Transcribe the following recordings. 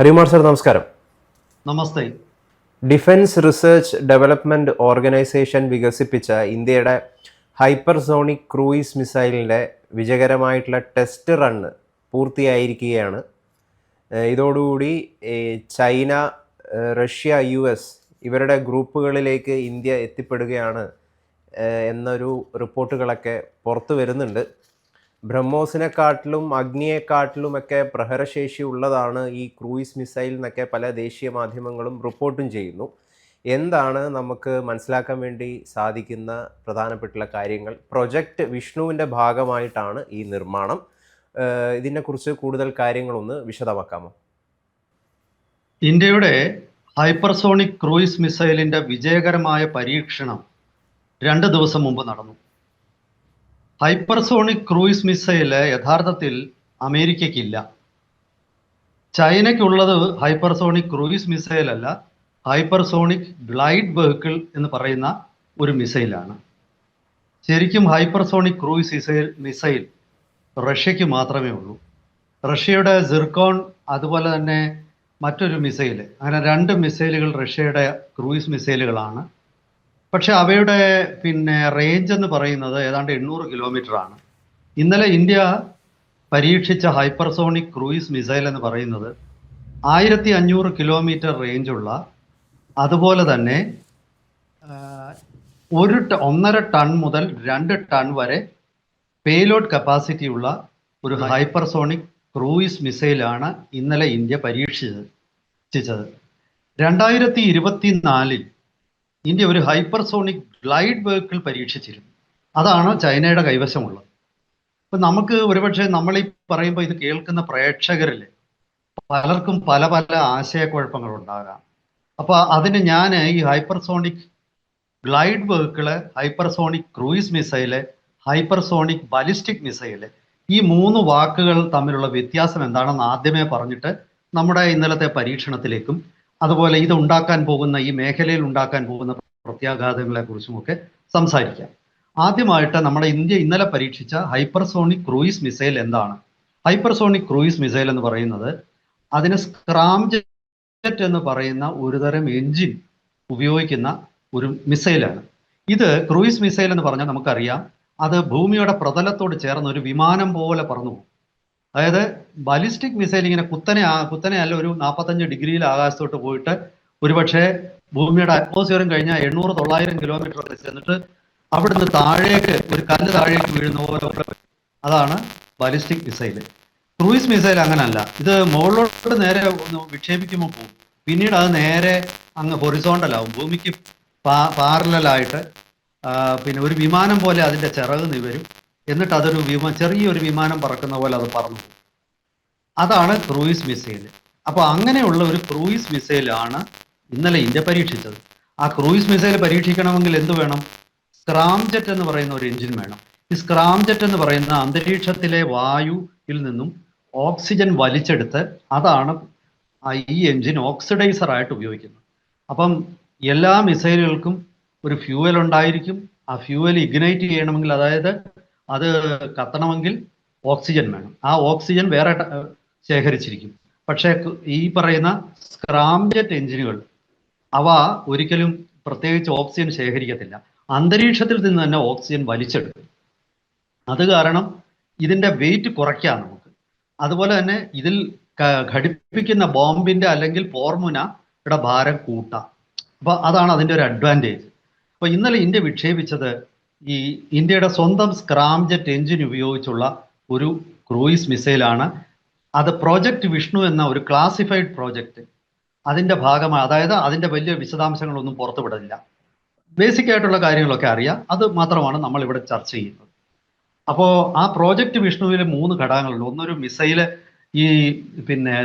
Harikumar sir നമസ്കാരം. നമസ്തേ. Defence research development organisation വികസിപ്പിച്ച ഇന്ത്യയുടെ ഹൈപ്പർസോണിക് ക്രൂയിസ് മിസൈലിന്റെ വിജയകരമായിട്ടുള്ള ടെസ്റ്റ് റണ്ണ് പൂർത്തിയായിരിക്കുകയാണ്. ഇതോടുകൂടി ചൈന റഷ്യ യു എസ് ഇവരുടെ ഗ്രൂപ്പുകളിലേക്ക് ഇന്ത്യ എത്തിപ്പെടുകയാണ് എന്നൊരു റിപ്പോർട്ടുകളൊക്കെ പുറത്തു വരുന്നുണ്ട്. ബ്രഹ്മോസിനെക്കാട്ടിലും അഗ്നിയെക്കാട്ടിലുമൊക്കെ പ്രഹരശേഷി ഉള്ളതാണ് ഈ ക്രൂയിസ് മിസൈൽ എന്നൊക്കെ പല ദേശീയ മാധ്യമങ്ങളും റിപ്പോർട്ടും ചെയ്യുന്നു. എന്താണ് നമുക്ക് മനസ്സിലാക്കാൻ വേണ്ടി സാധിക്കുന്ന പ്രധാനപ്പെട്ടുള്ള കാര്യങ്ങൾ? പ്രൊജക്റ്റ് വിഷ്ണുവിന്റെ ഭാഗമായിട്ടാണ് ഈ നിർമ്മാണം. ഇതിനെക്കുറിച്ച് കൂടുതൽ കാര്യങ്ങളൊന്ന് വിശദമാക്കാമോ? ഇന്ത്യയുടെ ഹൈപ്പർസോണിക് ക്രൂയിസ് മിസൈലിന്റെ വിജയകരമായ പരീക്ഷണം രണ്ട് ദിവസം മുമ്പ് നടന്നു. ഹൈപ്പർസോണിക് ക്രൂയിസ് മിസൈൽ യഥാർത്ഥത്തിൽ അമേരിക്കയ്ക്കില്ല. ചൈനയ്ക്കുള്ളത് ഹൈപ്പർസോണിക് ക്രൂയിസ് മിസൈൽ അല്ല ഹൈപ്പർസോണിക് ഗ്ലൈഡ് വെഹിക്കിൾ എന്ന് പറയുന്ന ഒരു മിസൈലാണ്. ശരിക്കും ഹൈപ്പർസോണിക് ക്രൂയിസ് മിസൈൽ മിസൈൽ റഷ്യയ്ക്ക് മാത്രമേ ഉള്ളൂ. റഷ്യയുടെ സിർക്കോൺ അതുപോലെ തന്നെ മറ്റൊരു മിസൈൽ അങ്ങനെ രണ്ട് മിസൈലുകൾ റഷ്യയുടെ ക്രൂയിസ് മിസൈലുകളാണ്. പക്ഷെ അവയുടെ പിന്നെ റേഞ്ച് എന്ന് പറയുന്നത് ഏതാണ്ട് എണ്ണൂറ് കിലോമീറ്റർ ആണ് ഇന്നലെ ഇന്ത്യ പരീക്ഷിച്ച ഹൈപ്പർസോണിക് ക്രൂയിസ് മിസൈൽ എന്ന് പറയുന്നത് ആയിരത്തി അഞ്ഞൂറ് കിലോമീറ്റർ റേഞ്ചുള്ള അതുപോലെ തന്നെ ഒരു ട- ഒന്നര ടൺ മുതൽ രണ്ട് ടൺ വരെ പേലോഡ് കപ്പാസിറ്റി ഉള്ള ഒരു ഹൈപ്പർസോണിക് ക്രൂയിസ് മിസൈലാണ് ഇന്നലെ ഇന്ത്യ പരീക്ഷിച്ചത്. രണ്ടായിരത്തി ഇരുപത്തിനാലിൽ ഇന്ത്യ ഒരു ഹൈപ്പർസോണിക് ഗ്ലൈഡ് വെഹിക്കിൾ പരീക്ഷിച്ചിരുന്നു. അതാണ് ചൈനയുടെ കൈവശമുള്ളത്. അപ്പം നമുക്ക് ഒരുപക്ഷെ നമ്മൾ ഈ പറയുമ്പോൾ ഇത് കേൾക്കുന്ന പ്രേക്ഷകരിൽ പലർക്കും പല പല ആശയക്കുഴപ്പങ്ങൾ ഉണ്ടാകാം. അപ്പോൾ അതിന് ഞാൻ ഈ hypersonic glide vehicle hypersonic cruise missile hypersonic ballistic missile ഈ മൂന്ന് വാക്കുകൾ തമ്മിലുള്ള വ്യത്യാസം എന്താണെന്ന് ആദ്യമേ പറഞ്ഞിട്ട് നമ്മുടെ ഇന്നലത്തെ പരീക്ഷണത്തിലേക്കും അതുപോലെ ഇത് ഉണ്ടാക്കാൻ പോകുന്ന ഈ മേഖലയിൽ ഉണ്ടാക്കാൻ പോകുന്ന പ്രത്യാഘാതങ്ങളെ കുറിച്ചുമൊക്കെ സംസാരിക്കാം. ആദ്യമായിട്ട് നമ്മുടെ ഇന്ത്യ ഇന്നലെ പരീക്ഷിച്ച ഹൈപ്പർസോണിക് ക്രൂയിസ് മിസൈൽ എന്താണ്? ഹൈപ്പർസോണിക് ക്രൂയിസ് മിസൈൽ എന്ന് പറയുന്നത് അതിന് സ്ക്രാംജെറ്റ് എന്ന് പറയുന്ന ഒരുതരം എഞ്ചിൻ ഉപയോഗിക്കുന്ന ഒരു മിസൈലാണ്. ഇത് ക്രൂയിസ് മിസൈൽ എന്ന് പറഞ്ഞാൽ നമുക്കറിയാം അത് ഭൂമിയുടെ പ്രതലത്തോട് ചേർന്ന് ഒരു വിമാനം പോലെ പറന്നു പോകും. അതായത് ബാലിസ്റ്റിക് മിസൈൽ ഇങ്ങനെ കുത്തനെ കുത്തനെ അല്ല ഒരു നാൽപ്പത്തഞ്ച് ഡിഗ്രിയിൽ ആകാശത്തോട്ട് പോയിട്ട് ഒരുപക്ഷെ ഭൂമിയുടെ അറ്റ്മോസ്ഫിയറും കഴിഞ്ഞാൽ എണ്ണൂറ് തൊള്ളായിരം കിലോമീറ്റർ ഒക്കെ ചെന്നിട്ട് അവിടുന്ന് താഴേക്ക് ഒരു കല്ല് താഴേക്ക് വീഴുന്ന പോലെ അതാണ് ബാലിസ്റ്റിക് മിസൈൽ. ക്രൂയിസ് മിസൈൽ അങ്ങനല്ല. ഇത് മുകളിലോട്ട് നേരെ വിക്ഷേപിക്കുമ്പോൾ പോകും പിന്നീട് അത് നേരെ അങ്ങ് ഹൊറിസോണ്ടൽ ആവും. ഭൂമിക്ക് പാരലായിട്ട് പിന്നെ ഒരു വിമാനം പോലെ അതിന്റെ ചിറക് നിവരും. എന്നിട്ട് അതൊരു വിമാ ചെറിയൊരു വിമാനം പറക്കുന്ന പോലെ അത് പറന്നു അതാണ് ക്രൂയിസ് മിസൈൽ അപ്പോൾ അങ്ങനെയുള്ള ഒരു ക്രൂയിസ് മിസൈലാണ് ഇന്നലെ ഇന്ത്യ പരീക്ഷിച്ചത്. ആ ക്രൂയിസ് മിസൈൽ പരീക്ഷിക്കണമെങ്കിൽ എന്ത് വേണം? സ്ക്രാംജെറ്റ് എന്ന് പറയുന്ന ഒരു എഞ്ചിൻ വേണം. ഈ സ്ക്രാംജെറ്റ് എന്ന് പറയുന്ന അന്തരീക്ഷത്തിലെ വായുവിൽ നിന്നും ഓക്സിജൻ വലിച്ചെടുത്ത് അതാണ് ഈ എഞ്ചിൻ ഓക്സിഡൈസർ ആയിട്ട് ഉപയോഗിക്കുന്നത്. അപ്പം എല്ലാ മിസൈലുകൾക്കും ഒരു ഫ്യൂവൽ ഉണ്ടായിരിക്കും. ആ ഫ്യൂവൽ ഇഗ്നൈറ്റ് ചെയ്യണമെങ്കിൽ അതായത് അത് കത്തണമെങ്കിൽ ഓക്സിജൻ വേണം. ആ ഓക്സിജൻ വേറെ ശേഖരിച്ചിരിക്കും. പക്ഷേ ഈ പറയുന്ന സ്ക്രാംജെറ്റ് എഞ്ചിനുകൾ അവ ഒരിക്കലും പ്രത്യേകിച്ച് ഓക്സിജൻ ശേഖരിക്കത്തില്ല. അന്തരീക്ഷത്തിൽ നിന്ന് തന്നെ ഓക്സിജൻ വലിച്ചെടുക്കും. അത് കാരണം ഇതിന്റെ വെയിറ്റ് കുറയ്ക്കാം നമുക്ക്. അതുപോലെ തന്നെ ഇതിൽ ഘടിപ്പിക്കുന്ന ബോംബിന്റെ അല്ലെങ്കിൽ പോർമുനയുടെ ഭാരം കൂട്ടാം. അപ്പോൾ അതാണ് അതിന്റെ ഒരു അഡ്വാന്റേജ്. അപ്പോൾ ഇന്നലെ ഇന്ത്യ വിക്ഷേപിച്ചത് ഈ ഇന്ത്യയുടെ സ്വന്തം സ്ക്രാംജെറ്റ് എഞ്ചിൻ ഉപയോഗിച്ചുള്ള ഒരു ക്രൂയിസ് മിസൈലാണ്. അത് പ്രോജക്റ്റ് വിഷ്ണു എന്ന ഒരു ക്ലാസിഫൈഡ് പ്രോജക്റ്റ് അതിന്റെ ഭാഗമായി അതായത് അതിന്റെ വലിയ വിശദാംശങ്ങളൊന്നും പുറത്തുവിടില്ല ബേസിക് ആയിട്ടുള്ള കാര്യങ്ങളൊക്കെ അറിയാം. അത് മാത്രമാണ് നമ്മൾ ഇവിടെ ചർച്ച ചെയ്യുന്നത്. അപ്പോൾ ആ പ്രോജക്റ്റ് വിഷ്ണുവിൽ മൂന്ന് ഘടകങ്ങളുണ്ട്. ഒന്നൊരു മിസൈൽ ഈ പിന്നെ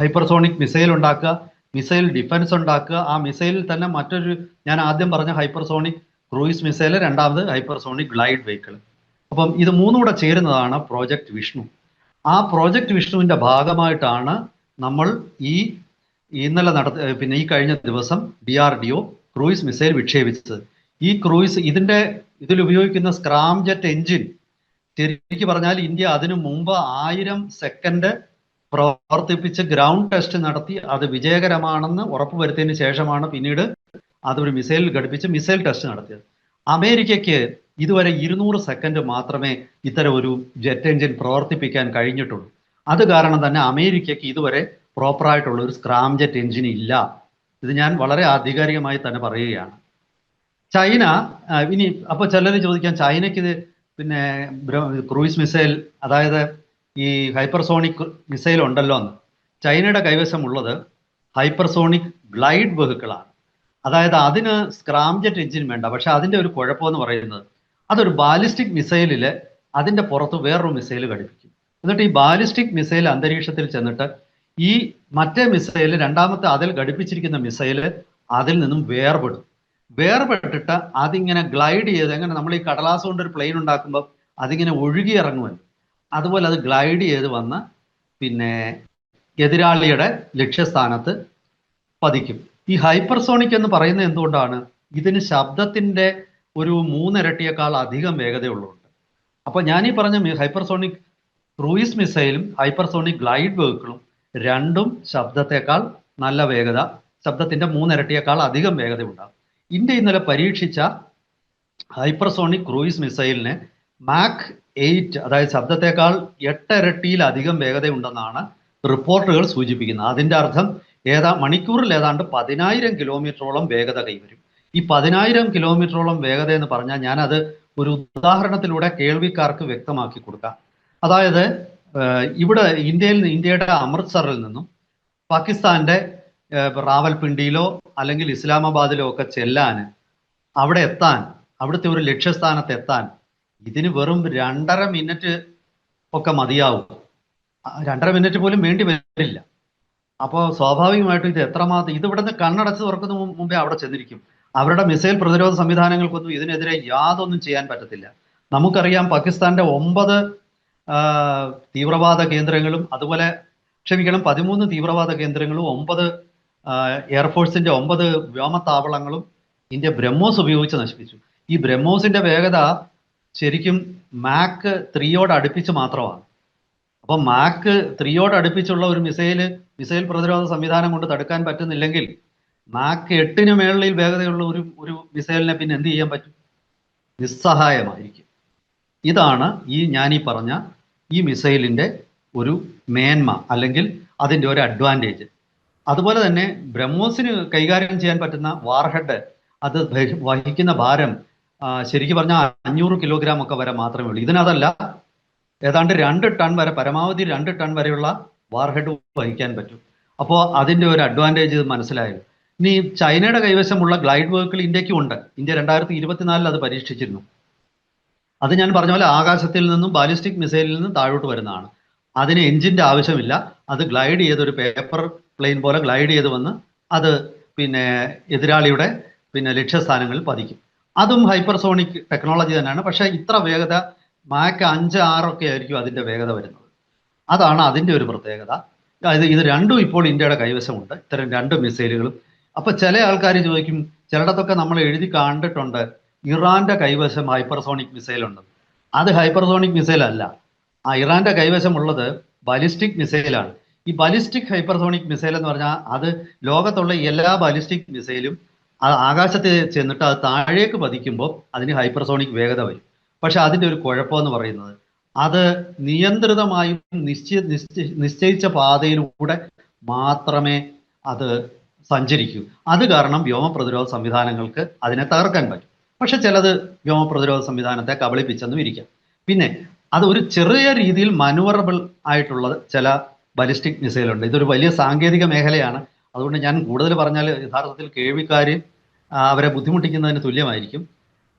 ഹൈപ്പർസോണിക് മിസൈൽ ഉണ്ടാക്കുക മിസൈൽ ഡിഫൻസ് ഉണ്ടാക്കുക. ആ മിസൈലിൽ തന്നെ മറ്റൊരു ഞാൻ ആദ്യം പറഞ്ഞ ഹൈപ്പർസോണിക് ക്രൂയിസ് മിസൈൽ രണ്ടാമത് ഹൈപ്പർസോണിക് ഗ്ലൈഡ് വെഹിക്കിൾ അപ്പം ഇത് മൂന്നും കൂടെ ചേരുന്നതാണ് പ്രോജക്റ്റ് വിഷ്ണു. ആ പ്രോജക്റ്റ് വിഷ്ണുവിന്റെ ഭാഗമായിട്ടാണ് നമ്മൾ ഈ ഇന്നലെ നടത്ത പിന്നെ ഈ കഴിഞ്ഞ ദിവസം D R D O cruise missile വിക്ഷേപിച്ചത്. ഈ ക്രൂയിസ് ഇതിന്റെ ഇതിൽ ഉപയോഗിക്കുന്ന സ്ക്രാംജെറ്റ് എഞ്ചിൻ ശരിക്കും പറഞ്ഞാൽ ഇന്ത്യ അതിനു മുമ്പ് ആയിരം സെക്കൻഡ് പ്രവർത്തിപ്പിച്ച് ഗ്രൗണ്ട് ടെസ്റ്റ് നടത്തി അത് വിജയകരമാണെന്ന് ഉറപ്പുവരുത്തിയതിന് ശേഷമാണ് പിന്നീട് അതൊരു മിസൈൽ ഘടിപ്പിച്ച് മിസൈൽ ടെസ്റ്റ് നടത്തിയത്. അമേരിക്കയ്ക്ക് ഇതുവരെ ഇരുന്നൂറ് സെക്കൻഡ് മാത്രമേ ഇത്തരം ഒരു ജെറ്റ് എഞ്ചിൻ പ്രവർത്തിപ്പിക്കാൻ കഴിഞ്ഞിട്ടുള്ളൂ. അത് കാരണം തന്നെ അമേരിക്കയ്ക്ക് ഇതുവരെ പ്രോപ്പറായിട്ടുള്ള ഒരു സ്ക്രാം ജെറ്റ് എഞ്ചിൻ ഇല്ല. ഇത് ഞാൻ വളരെ ആധികാരികമായി തന്നെ പറയുകയാണ്. ചൈന ഇനി അപ്പോൾ ചിലർ ചോദിക്കാൻ ചൈനയ്ക്ക് ഇത് പിന്നെ ക്രൂയിസ് മിസൈൽ അതായത് ഈ ഹൈപ്പർസോണിക് മിസൈൽ ഉണ്ടല്ലോ എന്ന്. ചൈനയുടെ കൈവശമുള്ളത് ഹൈപ്പർസോണിക് ഗ്ലൈഡ് വെഹിക്കിളാണ്. അതായത് അതിന് സ്ക്രാംജെറ്റ് എഞ്ചിൻ വേണ്ട. പക്ഷെ അതിന്റെ ഒരു കുഴപ്പമെന്ന് പറയുന്നത് അതൊരു ബാലിസ്റ്റിക് മിസൈലിൽ അതിന്റെ പുറത്ത് വേറൊരു മിസൈൽ ഘടിപ്പിക്കും. എന്നിട്ട് ഈ ബാലിസ്റ്റിക് മിസൈൽ അന്തരീക്ഷത്തിൽ ചെന്നിട്ട് ഈ മറ്റേ മിസൈൽ രണ്ടാമത്തെ അതിൽ ഘടിപ്പിച്ചിരിക്കുന്ന മിസൈൽ അതിൽ നിന്നും വേർപെടും. വേർപെട്ടിട്ട് അതിങ്ങനെ ഗ്ലൈഡ് ചെയ്ത് എങ്ങനെ നമ്മൾ ഈ കടലാസ് കൊണ്ട് ഒരു പ്ലെയിൻ ഉണ്ടാക്കുമ്പോൾ അതിങ്ങനെ ഒഴുകി ഇറങ്ങുമല്ലോ. അതുപോലെ അത് ഗ്ലൈഡ് ചെയ്ത് വന്ന് പിന്നെ എതിരാളിയുടെ ലക്ഷ്യസ്ഥാനത്ത് പതിക്കും. ഈ ഹൈപ്പർസോണിക് എന്ന് പറയുന്നത് എന്തുകൊണ്ടാണ്? ഇതിന് ശബ്ദത്തിന്റെ ഒരു മൂന്നിരട്ടിയേക്കാൾ അധികം വേഗതയുള്ളതുണ്ട്. അപ്പൊ ഞാൻ ഈ പറഞ്ഞ ഹൈപ്പർസോണിക് ക്രൂയിസ് മിസൈലും ഹൈപ്പർസോണിക് ഗ്ലൈഡ് വെഹിക്കിളും രണ്ടും ശബ്ദത്തെക്കാൾ നല്ല വേഗത ശബ്ദത്തിന്റെ മൂന്നിരട്ടിയേക്കാൾ അധികം വേഗത ഉണ്ടാകും ഇന്ത്യ ഇന്നലെ പരീക്ഷിച്ച ഹൈപ്പർസോണിക് ക്രൂയിസ് മിസൈലിന് മാക് എയ്റ്റ് അതായത് ശബ്ദത്തെക്കാൾ എട്ടിരട്ടിയിലധികം വേഗതയുണ്ടെന്നാണ് റിപ്പോർട്ടുകൾ സൂചിപ്പിക്കുന്നത് അതിന്റെ അർത്ഥം ഏതാ? മണിക്കൂറിൽ ഏതാണ്ട് പതിനായിരം കിലോമീറ്ററോളം വേഗത കൈവരും. ഈ പതിനായിരം കിലോമീറ്ററോളം വേഗത എന്ന് പറഞ്ഞാൽ ഞാനത് ഒരു ഉദാഹരണത്തിലൂടെ കേൾവിക്കാർക്ക് വ്യക്തമാക്കി കൊടുക്കാം. അതായത് ഇവിടെ ഇന്ത്യയിൽ ഇന്ത്യയുടെ അമൃത്സറിൽ നിന്നും പാകിസ്ഥാന്റെ റാവൽപിണ്ടിയിലോ അല്ലെങ്കിൽ ഇസ്ലാമാബാദിലോ ഒക്കെ ചെല്ലാൻ അവിടെ എത്താൻ അവിടുത്തെ ഒരു ലക്ഷ്യസ്ഥാനത്ത് എത്താൻ ഇതിന് വെറും രണ്ടര മിനിറ്റ് ഒക്കെ മതിയാവും. രണ്ടര മിനിറ്റ് പോലും വേണ്ടി വരില്ല. അപ്പോൾ സ്വാഭാവികമായിട്ടും ഇത് എത്രമാത്രം ഇത് ഇവിടുന്ന് കണ്ണടച്ച് തുറക്കുന്ന മുമ്പേ അവിടെ ചെന്നിരിക്കും. അവരുടെ മിസൈൽ പ്രതിരോധ സംവിധാനങ്ങൾക്കൊന്നും ഇതിനെതിരെ യാതൊന്നും ചെയ്യാൻ പറ്റത്തില്ല. നമുക്കറിയാം പാകിസ്ഥാന്റെ ഒമ്പത് തീവ്രവാദ കേന്ദ്രങ്ങളും അതുപോലെ ക്ഷമിക്കണം പതിമൂന്ന് തീവ്രവാദ കേന്ദ്രങ്ങളും ഒമ്പത് എയർഫോഴ്സിന്റെ ഒമ്പത് വ്യോമത്താവളങ്ങളും ഇന്ത്യ ബ്രഹ്മോസ് ഉപയോഗിച്ച് നശിപ്പിച്ചു. ഈ ബ്രഹ്മോസിന്റെ വേഗത ശരിക്കും മാക്ക് ത്രീയോട് അടുപ്പിച്ച് മാത്രമാണ്. അപ്പം മാക്ക് ത്രീയോട് അടുപ്പിച്ചുള്ള ഒരു മിസൈൽ മിസൈൽ പ്രതിരോധ സംവിധാനം കൊണ്ട് തടുക്കാൻ പറ്റുന്നില്ലെങ്കിൽ മാക്ക് എട്ടിന് മേളിൽ വേഗതയുള്ള ഒരു ഒരു മിസൈലിനെ പിന്നെ എന്ത് ചെയ്യാൻ പറ്റും? നിസ്സഹായമായിരിക്കും. ഇതാണ് ഈ ഈ പറഞ്ഞ ഈ മിസൈലിന്റെ ഒരു മേന്മ അല്ലെങ്കിൽ അതിന്റെ ഒരു അഡ്വാന്റേജ്. അതുപോലെ തന്നെ ബ്രഹ്മോസിന് കൈകാര്യം ചെയ്യാൻ പറ്റുന്ന വാർഹെഡ് അത് വഹിക്കുന്ന ഭാരം ശരിക്കും പറഞ്ഞാൽ അഞ്ഞൂറ് കിലോഗ്രാം ഒക്കെ വരെ മാത്രമേ ഉള്ളൂ. ഇതിനതല്ല ഏതാണ്ട് രണ്ട് ടൺ വരെ പരമാവധി രണ്ട് ടൺ വരെയുള്ള വാർഹെഡ് വഹിക്കാൻ പറ്റും. അപ്പോൾ അതിന്റെ ഒരു അഡ്വാന്റേജ് മനസ്സിലായത്. ഇനി ചൈനയുടെ കൈവശമുള്ള ഗ്ലൈഡ് വർക്കുകൾ ഇന്ത്യക്കും ഉണ്ട്. ഇന്ത്യ രണ്ടായിരത്തി ഇരുപത്തിനാലിൽ അത് പരീക്ഷിച്ചിരുന്നു. അത് ഞാൻ പറഞ്ഞ പോലെ ആകാശത്തിൽ നിന്നും ബാലിസ്റ്റിക് മിസൈലിൽ നിന്നും താഴോട്ട് വരുന്നതാണ്. അതിന് എഞ്ചിന്റെ ആവശ്യമില്ല. അത് ഗ്ലൈഡ് ചെയ്ത് ഒരു പേപ്പർ പ്ലെയിൻ പോലെ ഗ്ലൈഡ് ചെയ്ത് വന്ന് അത് പിന്നെ എതിരാളിയുടെ പിന്നെ ലക്ഷ്യസ്ഥാനങ്ങളിൽ പതിക്കും. അതും ഹൈപ്പർസോണിക് ടെക്നോളജി തന്നെയാണ്. പക്ഷേ ഇത്ര വേഗത മാക്ക് അഞ്ച് ആറൊക്കെ ആയിരിക്കും അതിന്റെ വേഗത വരുന്നത്. അതാണ് അതിന്റെ ഒരു പ്രത്യേകത. അതായത് ഇത് രണ്ടും ഇപ്പോൾ ഇന്ത്യയുടെ കൈവശമുണ്ട്. ഇത്തരം രണ്ട് മിസൈലുകളും. അപ്പൊ ചില ആൾക്കാർ ചോദിക്കും ചിലയിടത്തൊക്കെ നമ്മൾ എഴുതി കണ്ടിട്ടുണ്ട് ഇറാന്റെ കൈവശം ഹൈപ്പർസോണിക് മിസൈൽ ഉണ്ട് അത് ഹൈപ്പർസോണിക് മിസൈൽ അല്ല ആ ഇറാന്റെ കൈവശമുള്ളത് ബാലിസ്റ്റിക് മിസൈലാണ്. ഈ ബാലിസ്റ്റിക് ഹൈപ്പർസോണിക് മിസൈൽ എന്ന് പറഞ്ഞാൽ അത് ലോകത്തുള്ള എല്ലാ ബാലിസ്റ്റിക് മിസൈലും ആകാശത്ത് ചെന്നിട്ട് അത് താഴേക്ക് പതിക്കുമ്പോൾ അതിന് ഹൈപ്പർസോണിക് വേഗത വരും. പക്ഷെ അതിന്റെ ഒരു കുഴപ്പമെന്ന് പറയുന്നത് അത് നിയന്ത്രിതമായും നിശ്ചയ നിശ്ചയ- നിശ്ചയിച്ച പാതയിലൂടെ മാത്രമേ അത് സഞ്ചരിക്കൂ. അത് കാരണം വ്യോമ പ്രതിരോധ സംവിധാനങ്ങൾക്ക് അതിനെ തകർക്കാൻ പറ്റും. പക്ഷെ ചിലത് വ്യോമ പ്രതിരോധ സംവിധാനത്തെ കബളിപ്പിച്ചെന്നും ഇരിക്കാം. പിന്നെ അത് ഒരു ചെറിയ രീതിയിൽ മനുവറബിൾ ആയിട്ടുള്ള ചില ബലിസ്റ്റിക് മിസൈലുണ്ട് ഇതൊരു വലിയ സാങ്കേതിക മേഖലയാണ്. അതുകൊണ്ട് ഞാൻ കൂടുതൽ പറഞ്ഞാൽ യഥാർത്ഥത്തിൽ കേൾവിക്കാർ അവരെ ബുദ്ധിമുട്ടിക്കുന്നതിന് തുല്യമായിരിക്കും.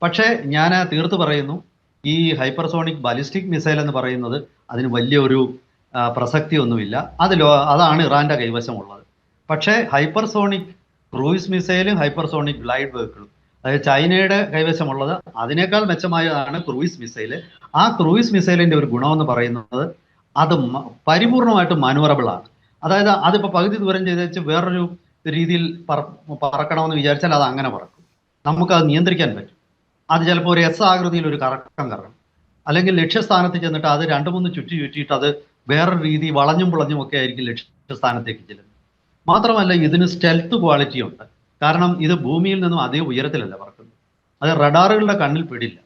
പക്ഷേ ഞാൻ തീർത്തു പറയുന്നു. ഈ ഹൈപ്പർസോണിക് ബാലിസ്റ്റിക് മിസൈൽ എന്ന് പറയുന്നത് അതിന് വലിയൊരു ആ, പ്രസക്തി ഒന്നുമില്ല അത് അതാണ് ഇറാന്റെ കൈവശമുള്ളത്. പക്ഷേ ഹൈപ്പർസോണിക് ക്രൂയിസ് മിസൈലും ഹൈപ്പർസോണിക് ഗ്ലൈഡ് വെഹിക്കിളും. അതായത് ചൈനയുടെ കൈവശമുള്ളത് അതിനേക്കാൾ മെച്ചമായതാണ് ക്രൂയിസ് മിസൈൽ ആ ക്രൂയിസ് മിസൈലിന്റെ ഒരു ഗുണമെന്ന് പറയുന്നത് അത് പരിപൂർണമായിട്ടും മാനുവറബിൾ ആണ് അതായത് അതിപ്പോൾ പകുതി ദൂരം ചെയ്ത് വെച്ച് വേറൊരു രീതിയിൽ പറ- പറക്കണമെന്ന് വിചാരിച്ചാൽ അത് അങ്ങനെ പറക്കും. നമുക്കത് നിയന്ത്രിക്കാൻ പറ്റും. അത് ചിലപ്പോൾ ഒരു എസ് ആകൃതിയിൽ ഒരു കറക്കം കറങ്ങും. അല്ലെങ്കിൽ ലക്ഷ്യസ്ഥാനത്ത് ചെന്നിട്ട് അത് രണ്ട് മൂന്ന് ചുറ്റി ചുറ്റിയിട്ട് അത് വേറൊരു രീതി വളഞ്ഞും പുളഞ്ഞും ഒക്കെ ആയിരിക്കും ലക്ഷ്യസ്ഥാനത്തേക്ക് ചെല്ലുന്നത്. മാത്രമല്ല ഇതിന് സ്റ്റെൽത്ത് ക്വാളിറ്റി ഉണ്ട്. കാരണം ഇത് ഭൂമിയിൽ നിന്നും അധികം ഉയരത്തിലല്ല പറക്കുന്നത്. അത് റഡാറുകളുടെ കണ്ണിൽ പെടില്ല.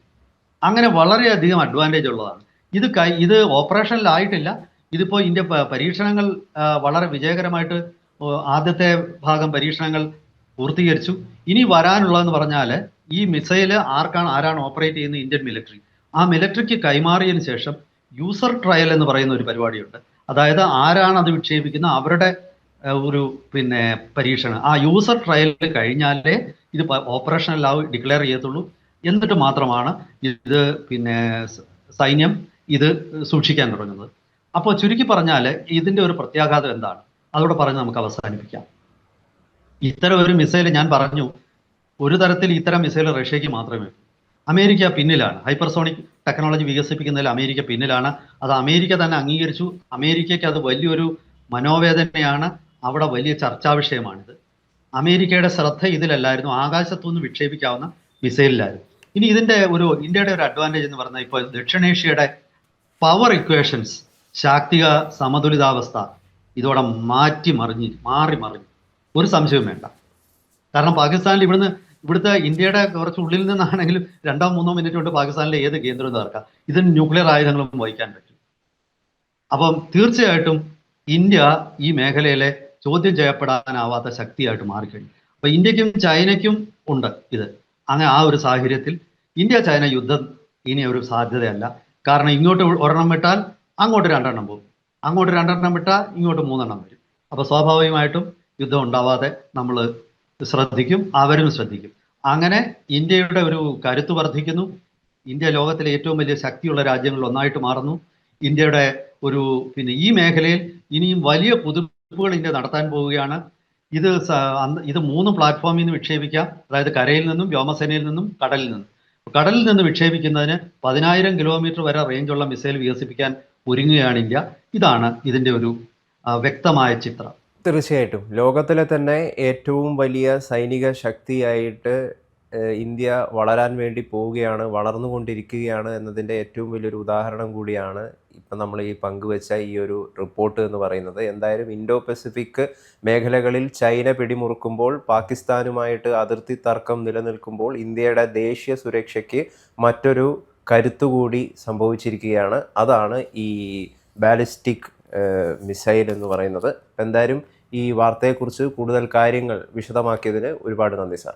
അങ്ങനെ വളരെയധികം അഡ്വാന്റേജ് ഉള്ളതാണ്. ഇത് കൈ ഇത് ഓപ്പറേഷനിലായിട്ടില്ല ഇതിപ്പോൾ ഇതിന്റെ പരീക്ഷണങ്ങൾ വളരെ വിജയകരമായിട്ട് ആദ്യത്തെ ഭാഗം പരീക്ഷണങ്ങൾ പൂർത്തീകരിച്ചു. ഇനി വരാനുള്ളതെന്ന് പറഞ്ഞാൽ ഈ മിസൈൽ ആർക്കാണ് ആരാണ് ഓപ്പറേറ്റ് ചെയ്യുന്ന ഇന്ത്യൻ മിലിറ്ററി. ആ മിലിറ്ററിക്ക് കൈമാറിയതിന് ശേഷം യൂസർ ട്രയൽ എന്ന് പറയുന്ന ഒരു പരിപാടിയുണ്ട്. അതായത് ആരാണ് അത് വിക്ഷേപിക്കുന്ന? അവരുടെ ഒരു പിന്നെ പരീക്ഷണം. ആ യൂസർ ട്രയൽ കഴിഞ്ഞാലേ ഇത് ഓപ്പറേഷണലാവ് ഡിക്ലെയർ ചെയ്യത്തുള്ളൂ. എന്നിട്ട് മാത്രമാണ് ഇത് പിന്നെ സൈന്യം ഇത് സൂക്ഷിക്കാൻ തുടങ്ങുന്നത്. അപ്പോൾ ചുരുക്കി പറഞ്ഞാൽ ഇതിന്റെ ഒരു പ്രത്യാഘാതം എന്താണ്? അതോടെ പറഞ്ഞ് നമുക്ക് അവസാനിപ്പിക്കാം. ഇത്തരം ഒരു മിസൈൽ ഞാൻ പറഞ്ഞു ഒരു തരത്തിൽ ഇത്തരം മിസൈൽ റഷ്യക്ക് മാത്രമേ. അമേരിക്ക പിന്നിലാണ്. ഹൈപ്പർസോണിക് ടെക്നോളജി വികസിപ്പിക്കുന്നതിൽ അമേരിക്ക പിന്നിലാണ്. അത് അമേരിക്ക തന്നെ അംഗീകരിച്ചു. അമേരിക്കയ്ക്ക് അത് വലിയൊരു മനോവേദനയാണ്. അവിടെ വലിയ ചർച്ചാ വിഷയമാണിത് അമേരിക്കയുടെ ശ്രദ്ധ ഇതിലല്ലായിരുന്നു. ആകാശത്തുനിന്ന് വിക്ഷേപിക്കാവുന്ന മിസൈലിലായിരുന്നു. ഇനി ഇതിന്റെ ഒരു ഇന്ത്യയുടെ ഒരു അഡ്വാന്റേജ് എന്ന് പറഞ്ഞാൽ ഇപ്പോൾ ദക്ഷിണേഷ്യയുടെ പവർ ഇക്വേഷൻസ് ശാക്തിക സമതുലിതാവസ്ഥ ഇതോടെ മാറ്റി മറിഞ്ഞ് മാറി മറിഞ്ഞു ഒരു സംശയവും വേണ്ട. കാരണം പാകിസ്ഥാനിൽ ഇവിടുന്ന് ഇവിടുത്തെ ഇന്ത്യയുടെ കുറച്ച് ഉള്ളിൽ നിന്നാണെങ്കിലും രണ്ടോ മൂന്നോ മിനിറ്റ് കൊണ്ട് പാകിസ്ഥാനിലെ ഏത് കേന്ദ്രവും തകർക്കാം. ഇതിന് ന്യൂക്ലിയർ ആയുധങ്ങളും വഹിക്കാൻ പറ്റും. അപ്പം തീർച്ചയായിട്ടും ഇന്ത്യ ഈ മേഖലയിലെ ചോദ്യം ചെയ്യപ്പെടാനാവാത്ത ശക്തിയായിട്ട് മാറിക്കഴിഞ്ഞു. അപ്പൊ ഇന്ത്യക്കും ചൈനയ്ക്കും ഉണ്ട് ഇത്. അങ്ങനെ ആ ഒരു സാഹചര്യത്തിൽ ഇന്ത്യ ചൈന യുദ്ധം ഇനി ഒരു സാധ്യതയല്ല. കാരണം ഇങ്ങോട്ട് ഒരെണ്ണം വിട്ടാൽ അങ്ങോട്ട് രണ്ടെണ്ണം പോകും. അങ്ങോട്ട് രണ്ടെണ്ണം വിട്ടാൽ ഇങ്ങോട്ട് മൂന്നെണ്ണം വരും. അപ്പൊ സ്വാഭാവികമായിട്ടും യുദ്ധം ഉണ്ടാവാതെ നമ്മൾ ശ്രദ്ധിക്കും അവരും ശ്രദ്ധിക്കും. അങ്ങനെ ഇന്ത്യയുടെ ഒരു കരുത്ത് വർദ്ധിക്കുന്നു. ഇന്ത്യ ലോകത്തിലെ ഏറ്റവും വലിയ ശക്തിയുള്ള രാജ്യങ്ങളിൽ ഒന്നായിട്ട് മാറുന്നു. ഇന്ത്യയുടെ ഒരു പിന്നെ ഈ മേഖലയിൽ ഇനിയും വലിയ പുതുപ്പുകൾ ഇന്ത്യ നടത്താൻ പോവുകയാണ്. ഇത് ഇത് മൂന്ന് പ്ലാറ്റ്ഫോമിൽ നിന്ന് വിക്ഷേപിക്കാം. അതായത് കരയിൽ നിന്നും വ്യോമസേനയിൽ നിന്നും കടലിൽ നിന്നും. കടലിൽ നിന്ന് വിക്ഷേപിക്കുന്നതിന് പതിനായിരം കിലോമീറ്റർ വരെ റേഞ്ചുള്ള മിസൈൽ വികസിപ്പിക്കാൻ ഒരുങ്ങുകയാണ് ഇന്ത്യ. ഇതാണ് ഇതിന്റെ ഒരു വ്യക്തമായ ചിത്രം. തീർച്ചയായിട്ടും. ലോകത്തിലെ തന്നെ ഏറ്റവും വലിയ സൈനിക ശക്തിയായിട്ട് ഇന്ത്യ വളരാൻ വേണ്ടി പോവുകയാണ് വളർന്നുകൊണ്ടിരിക്കുകയാണ് എന്നതിന്റെ ഏറ്റവും വലിയൊരു ഉദാഹരണം കൂടിയാണ് ഇപ്പം നമ്മൾ ഈ പങ്കുവച്ച ഈ ഒരു റിപ്പോർട്ട് എന്ന് പറയുന്നത്. എന്തായാലും ഇൻഡോ പസഫിക് മേഖലകളിൽ ചൈന പിടിമുറുക്കുമ്പോൾ പാകിസ്ഥാനുമായിട്ട് അതിർത്തി തർക്കം നിലനിൽക്കുമ്പോൾ ഇന്ത്യയുടെ ദേശീയ സുരക്ഷയ്ക്ക് മറ്റൊരു കരുത്തുകൂടി സംഭവിച്ചിരിക്കുകയാണ്. അതാണ് ഈ ബാലിസ്റ്റിക് മിസൈൽ എന്ന് പറയുന്നത്. എന്തായാലും ഈ വാർത്തയെക്കുറിച്ച് കൂടുതൽ കാര്യങ്ങൾ വിശദമാക്കിയതിന് ഒരുപാട് നന്ദി സാർ.